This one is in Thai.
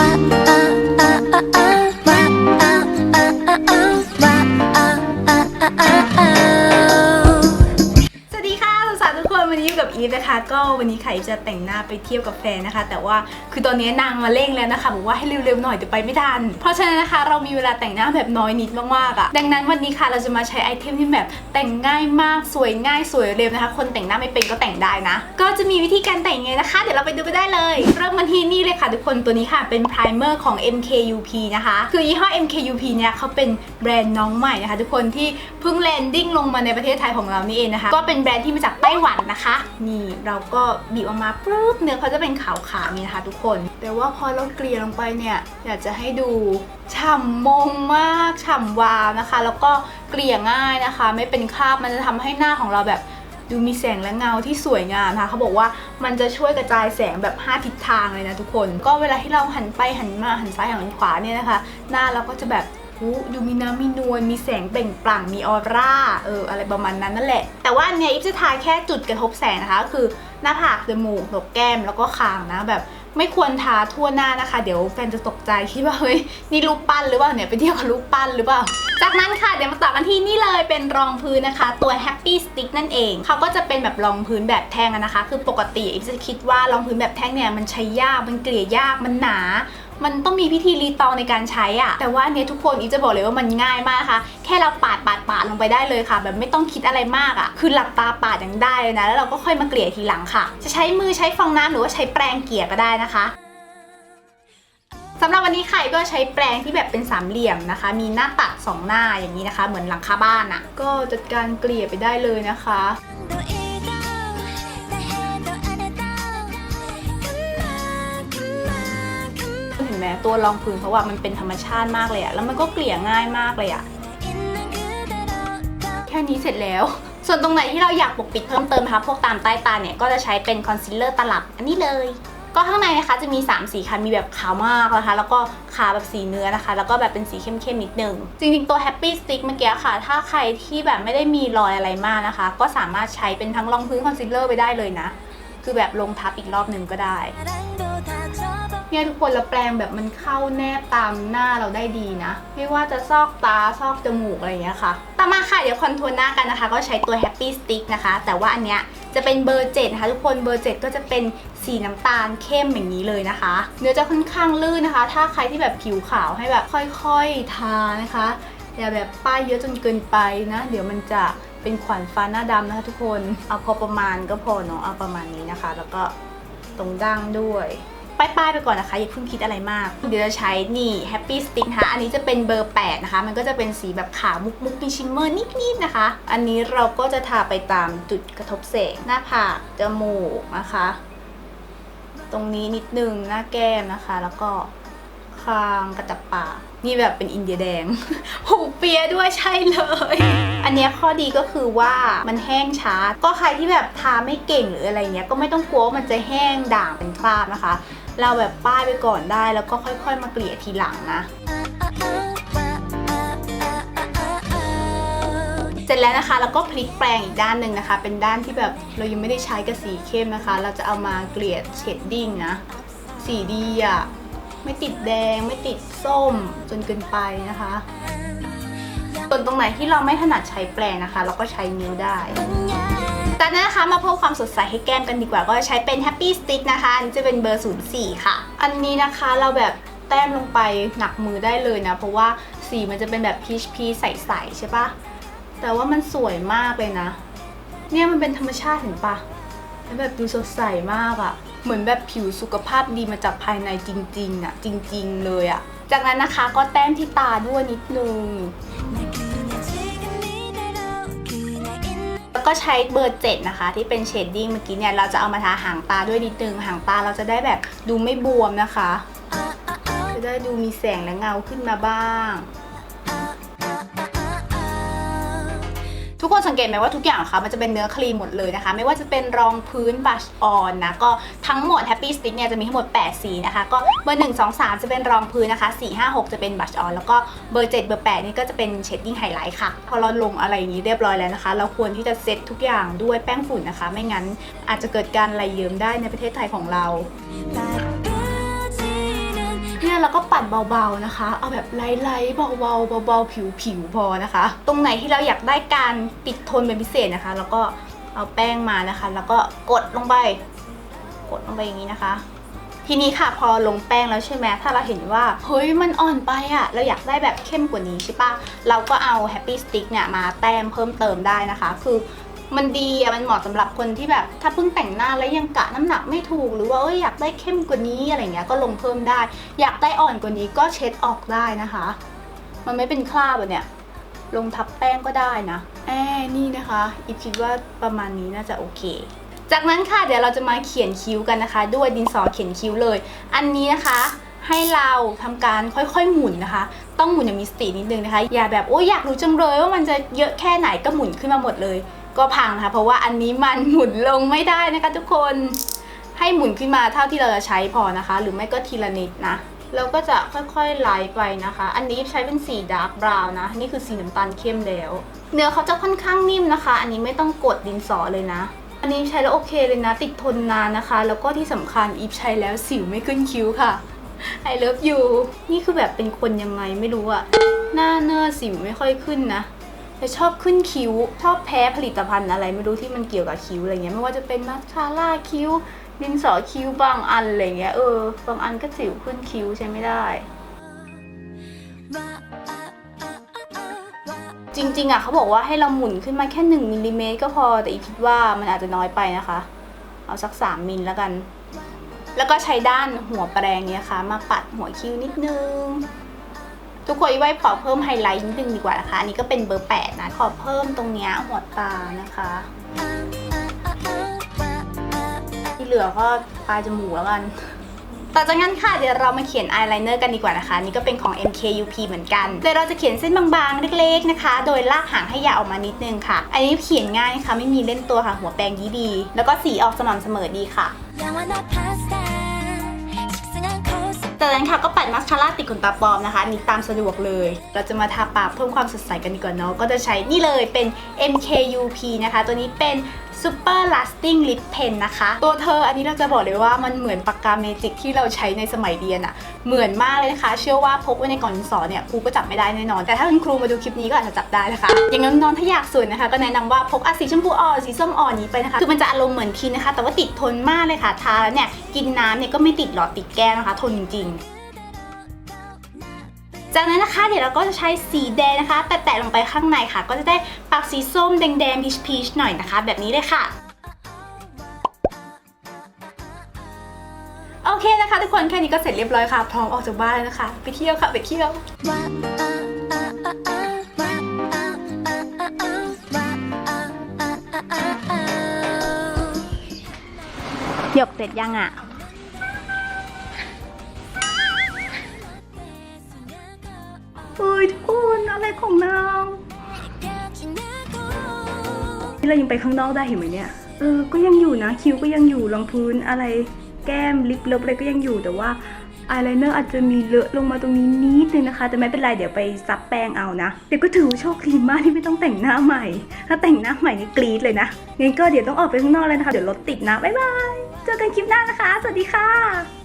ส ก็วันนี้ไข่จะแต่งหน้าไปเที่ยวกับแฟนนะคะ แต่ว่าคือตอนนี้นางมาเร่งแล้วนะคะบอกว่าให้เร็วๆหน่อยเดี๋ยวไปไม่ทัน เพราะฉะนั้นนะคะเรามีเวลาแต่งหน้าแบบน้อยนิดมากๆอะ่ะดังนั้นวันนี้ค่ะเราจะมาใช้ไอเทมที่แบบแต่งง่ายมากสวยง่ายสวยเร็วนะคะ คนแต่งหน้าไม่เป็นก็แต่งได้นะ ก็จะมีวิธีการแต่งไงนะคะ เดี๋ยวเราไปดูกันได้เลย เริ่มกันที่นี่เลยค่ะทุกคนตัวนี้ค่ะเป็นไพรเมอร์ของ MKUP นะคะ คือยี่ห้อ MKUP เนี่ยเขาเป็นแบรนด์น้องใหม่นะคะ ทุกคนที่เพิ่งแลนดิ้งลงมาในประเทศไทยของเรานี่เองนะคะ ก็เป็นแบรนด์ที่มาจากไต้หวันนะคะนี่เราก็บีบออกมาปุ๊บเนื้อเขาจะเป็นขาวๆนี่นะคะทุกคน แต่ว่าพอเราเกลี่ยลงไปเนี่ยอยากจะให้ดูฉ่ำมงมากฉ่ำวาวนะคะ แล้วก็เกลี่ยง่ายนะคะ ไม่เป็นคราบมันจะทำให้หน้าของเราแบบดูมีแสงและเงาที่สวยงามนะคะเขาบอกว่ามันจะช่วยกระจายแสงแบบ 5 ทิศทางเลยนะทุกคน ก็เวลาที่เราหันไปหันมาหันซ้ายหันขวาเนี่ยนะคะ หน้าเราก็จะแบบ อู้ดูมีน้ำมีนวลมีแสงเปล่งปลั่งมีออร่าเอออะไรประมาณนั้นนั่นแหละ แต่ว่าอันเนี้ยอีฟจะทาแค่จุดกระทบแสงนะคะก็คือหน้าผากจมูกหนกแก้มแล้วก็คางนะแบบไม่ควรทาทั่วหน้านะคะ เดี๋ยวแฟนจะตกใจคิดว่าเฮ้ยนี่รูปปั้นหรือเปล่าเนี่ยไปเที่ยวกับรูปปั้นหรือเปล่า จากนั้นค่ะเดี๋ยวมาต่อกันที่นี่เลยเป็นรองพื้นนะคะ ตัว Happy Stick นั่นเองเขาก็จะเป็นแบบรองพื้นแบบแท่งนะคะ คือปกติอีฟจะคิดว่ารองพื้นแบบแท่งเนี่ยมันใช้ยากมันเกลี่ยยากมันหนา มันต้องมีพิธีรีตองในการใช้อะแต่ว่าอันเนี้ยทุกคนอีจะบอกเลยว่ามันง่ายมากนะคะแค่เราปาดปาดปาดลงไปได้เลยค่ะ แบบไม่ต้องคิดอะไรมากอะคือหลับตาปาดยังได้เลยนะ แล้วเราก็ค่อยมาเกลี่ยทีหลังค่ะ จะใช้มือใช้ฟองน้ำหรือว่าใช้แปรงเกลี่ยก็ได้นะคะสำหรับวันนี้ไข่ก็ใช้แปรงที่แบบเป็นสามเหลี่ยมนะคะ มีหน้าตัดสองหน้าอย่างนี้นะคะ เหมือนหลังคาบ้านอะ่ะ ก็จัดการเกลี่ยไปได้เลยนะคะ นไหมตัวรองพื้นเพราะว่ามันเป็นธรรมชาติมากเลยอะแล้วมันก็เกลี่ยง่ายมากเลยอะแค่นี้เสร็จแล้ว ส่วนตรงไหนที่เราอยากปกปิดเพิ่มเติมนะคะพวกตามใต้ตาเนี่ยก็จะใช้เป็นคอนซีลเลอร์ตลับอันนี้เลย ก็ข้างในนะคะจะมี 3 สีค่ะมีแบบขาวมากนะคะ แล้วก็ขาวแบบสีเนื้อนะคะ แล้วก็แบบเป็นสีเข้มๆนิดนึง จริงๆตัว Happy Stick เมื่อกี้ค่ะ ถ้าใครที่แบบไม่ได้มีรอยอะไรมากนะคะ ก็สามารถใช้เป็นทั้งรองพื้นคอนซีลเลอร์ไปได้เลยนะ คือแบบลงทับอีกรอบหนึ่งก็ได้ เนี่ยทุกคนแล้วแปลงแบบมันเข้าแนบตามหน้าเราได้ดีนะ ไม่ว่าจะซอกตาซอกจมูกอะไรอย่างเงี้ยค่ะ ต่อมาค่ะเดี๋ยวคอนทัวร์หน้ากันนะคะ ก็ใช้ตัว Happy Stick นะคะ แต่ว่าอันเนี้ยจะเป็นเบอร์7นะคะทุกคนเบอร์7ก็จะเป็นสีน้ำตาลเข้มอย่างนี้เลยนะคะ เนื้อจะค่อนข้างลื่นนะคะ ถ้าใครที่แบบผิวขาวให้แบบค่อยๆทานะคะอย่าแบบป้ายเยอะจนเกินไปนะ เดี๋ยวมันจะเป็นขวัญฟ้าหน้าดำนะคะทุกคน เอาพอประมาณก็พอเนาะเอาประมาณนี้นะคะ แล้วก็ตรงดั้งด้วย ป้ายๆไปก่อนนะคะอย่าเพิ่งคิดอะไรมาก เดี๋ยวจะใช้นี่ Happy Stick นะคะอันนี้จะเป็นเบอร์ 8 นะคะ มันก็จะเป็นสีแบบขาวมุกๆมีชิมเมอร์นิดๆนะคะ อันนี้เราก็จะทาไปตามจุดกระทบแสงหน้าผากจมูกนะคะ ตรงนี้นิดนึงหน้าแก้มนะคะ แล้วก็คางกระจับปากนี่แบบเป็นอินเดียแดง หูเปียด้วยใช่เลย อันนี้ข้อดีก็คือว่ามันแห้งช้า ก็ใครที่แบบทาไม่เก่งหรืออะไรเงี้ย ก็ไม่ต้องกลัวว่ามันจะแห้งด่างเป็นคราบนะคะ เราแบบป้ายไปก่อนได้ แล้วก็ค่อย ๆ มาเกลี่ยทีหลังนะ เสร็จแล้วนะคะ แล้วก็พลิกแปรงอีกด้านหนึ่งนะคะ เป็นด้านที่แบบเรายังไม่ได้ใช้กับสีเข้มนะคะ เราจะเอามาเกลี่ยเชดดิ้งนะ สีดีอะ่ะไม่ติดแดง ไม่ติดส้มจนเกินไปนะคะ ส่วนตรงไหนที่เราไม่ถนัดใช้แปรงนะคะ เราก็ใช้นิ้วได้ จากนั้นนะคะมาเพิ่มความสดใสให้แก้มกันดีกว่าก็ใช้เป็น Happy Stick นะคะอันนี้จะเป็นเบอร์ 04 ค่ะ อันนี้นะคะเราแบบแต้มลงไปหนักมือได้เลยนะ เพราะว่าสีมันจะเป็นแบบพีชพีใสๆใช่ปะแต่ว่ามันสวยมากเลยนะ เนี่ยมันเป็นธรรมชาติเห็นปะแล้วแบบดูสดใสมากอะเหมือนแบบผิวสุขภาพดีมาจากภายในจริงๆอะจริง ๆ เลยอะจากนั้นนะคะก็แต้มที่ตาด้วยนิดนึง ก็ใช้เบอร์7นะคะ ที่เป็นเชดดิ้งเมื่อกี้เนี่ยเราจะเอามาทาหางตาด้วยนิดนึงหางตาเราจะได้แบบดูไม่บวมนะคะ จะได้ดูมีแสงและเงาขึ้นมาบ้าง ทุกคนสังเกตไหมว่าทุกอย่างค่ะมันจะเป็นเนื้อครีมหมดเลยนะคะ ไม่ว่าจะเป็นรองพื้นบัชออนนะก็ทั้งหมด Happy Stick เนี่ยจะมีทั้งหมด 8 สีนะคะ ก็เบอร์ 1 2 3 จะเป็นรองพื้นนะคะ 4 5 6 จะเป็นบัชออนแล้วก็เบอร์ 7 เบอร์ 8 นี่ก็จะเป็นเชดดิ้งไฮไลท์ค่ะ พอเราลงอะไรนี้เรียบร้อยแล้วนะคะ เราควรที่จะเซตทุกอย่างด้วยแป้งฝุ่นนะคะ ไม่งั้นอาจจะเกิดการไหลเยิ้มได้ในประเทศไทยของเรา เนี่ยเราก็ปัดเบาๆนะคะ เอาแบบไล่ๆเบาๆเบาๆผิวๆพอนะคะ ตรงไหนที่เราอยากได้การติดทนเป็นพิเศษนะคะ แล้วก็เอาแป้งมานะคะ แล้วก็กดลงไป กดลงไปอย่างนี้นะคะ ทีนี้ค่ะพอลงแป้งแล้วใช่ไหมถ้าเราเห็นว่าเฮ้ยมันอ่อนไปอะเราอยากได้แบบเข้มกว่านี้ใช่ปะเราก็เอา Happy Stick เนี่ยมาแต้มเพิ่มเติมได้นะคะ คือ มันดีอะมันเหมาะสำหรับคนที่แบบ ถ้าเพิ่งแต่งหน้าแล้วยังกะน้ำหนักไม่ถูก หรือว่าเอ้ยอยากได้เข้มกว่านี้อะไรเงี้ยก็ลงเพิ่มได้ อยากได้อ่อนกว่านี้ก็เช็ดออกได้นะคะ มันไม่เป็นคราบอะเนี่ยลงทับแป้งก็ได้นะแอนี่นะคะอีฟคิดว่าประมาณนี้น่าจะโอเค จากนั้นค่ะเดี๋ยวเราจะมาเขียนคิ้วกันนะคะ ด้วยดินสอเขียนคิ้วเลย อันนี้นะคะให้เราทำการค่อยๆหมุนนะคะ ต้องหมุนอย่างมีสตินิดนึงนะคะ อย่าแบบโอ้ยอยากรู้จังเลยว่ามันจะเยอะแค่ไหนก็หมุนขึ้นมาหมดเลย ก็พังนะคะเพราะว่าอันนี้มันหมุนลงไม่ได้นะคะทุกคนให้หมุนขึ้นมาเท่าที่เราจะใช้พอนะคะ หรือไม่ก็ทีละนิดนะเราก็จะค่อยๆไล่ไปนะคะ อันนี้ใช้เป็นสีดาร์กบราวน์นะ นี่คือสีน้ำตาลเข้มแล้ว เนื้อเขาจะค่อนข้างนิ่มนะคะ อันนี้ไม่ต้องกดดินสอเลยนะ อันนี้ใช้แล้วโอเคเลยนะ ติดทนนานนะคะ แล้วก็ที่สำคัญอีฟใช้แล้วสิวไม่ขึ้นคิ้วค่ะ I love you นี่คือแบบเป็นคนยังไงไม่รู้อะหน้าเนื้อสิวไม่ค่อยขึ้นนะ แต่ชอบขึ้นคิ้ว ชอบแพ้ผลิตภัณฑ์อะไรไม่รู้ที่มันเกี่ยวกับคิ้วอะไรเงี้ยไม่ว่าจะเป็นมาสคาร่าคิ้ว ดินสอคิ้วบางอันอะไรเงี้ยเออบางอันก็สิวขึ้นคิ้วใช้ไม่ได้ จริงๆอะเขาบอกว่าให้เราหมุนขึ้นมาแค่1มิลลิเมตรก็พอแต่อีคิดว่ามันอาจจะน้อยไปนะคะ เอาสัก 3มิลแล้วกัน แล้วก็ใช้ด้านหัวแปรงเนี้ยค่ะ มาปัดหัวคิ้วนิดนึง ทุกคนอีไว้ขอเพิ่มไฮไลท์นิดนึงดีกว่านะคะ อันนี้ก็เป็นเบอร์ 8 นะ ขอเพิ่มตรงเนี้ยหัวตานะคะ ที่เหลือก็ปลายจมูกแล้วกัน ต่อจากนั้นค่ะเดี๋ยวเรามาเขียนอายไลเนอร์กันดีกว่านะคะ นี่ก็เป็นของ MKUP เหมือนกันโดยเราจะเขียนเส้นบางๆ เล็กๆนะคะ โดยลากหางให้ยาวออกมานิดนึงค่ะ อันนี้เขียนง่ายนะคะไม่มีเล่นตัวค่ะหัวแปรงดีดีๆแล้วก็สีออกสม่ำเสมอดีค่ะ จากนั้นค่ะก็ปัดมาสคาร่าติดขนตาปลอมนะคะนี่ตามสะดวกเลย เราจะมาทาปากเพิ่มความสดใสกันดีกว่าเนาะก็จะใช้นี่เลยเป็น MKUP นะคะ ตัวนี้เป็น Super Lasting Lip Pen นะคะ ตัวเธออันนี้เราจะบอกเลยว่ามันเหมือนปากกาเมจิกที่เราใช้ในสมัยเรียนอะเหมือนมากเลยนะคะ เชื่อว่าพกไว้ในกล่องดินสอเนี่ยครูก็จับไม่ได้แน่นอน แต่ถ้าคุณครูมาดูคลิปนี้ก็อาจจะจับได้นะคะ อย่างน้องๆถ้าอยากสวยนะคะ ก็แนะนำว่าพกอะสีชมพูอ่อนสีส้มอ่อนนี้ไปนะคะคือมันจะอารมณ์เหมือนทินนะคะ แต่ว่าติดทนมากเลยค่ะทาแล้วเนี่ยกินน้ำเนี่ยก็ไม่ติดหลอติดแก้นะคะ ทนจริง จากนั้นนะคะเดี๋ยวเราก็จะใช้สีแดงนะคะ แตะๆลงไปข้างในค่ะ ก็จะได้ปากสีส้มแดงๆพีชๆหน่อยนะคะ แบบนี้เลยค่ะโอเคนะคะ ทุกคนแค่นี้ก็เสร็จเรียบร้อยค่ะ พร้อมออกจากบ้านแล้วนะคะ ไปเที่ยวค่ะ ไปเที่ยวหยกเสร็จยังอะ เอ้ยทุกคนอะไรของนางนี่เรายังไปข้างนอกได้เห็นไหมเนี่ย เออ ก็ยังอยู่นะ คิ้วก็ยังอยู่รองพื้นอะไรแก้มลิปเลิฟอะไรก็ยังอยู่แต่ว่าอายไลเนอร์อาจจะมีเลอะลงมาตรงนี้นิดนึงนะคะ แต่ไม่เป็นไรเดี๋ยวไปซับแป้งเอานะ เดี๋ยวก็ถือโชคดีมากที่ไม่ต้องแต่งหน้าใหม่ ถ้าแต่งหน้าใหม่นี่กรี๊ดเลยนะงั้นก็เดี๋ยวต้องออกไปข้างนอกเลยนะคะ เดี๋ยวรถติดนะ บ๊ายบาย เจอกันคลิปหน้านะคะ สวัสดีค่ะ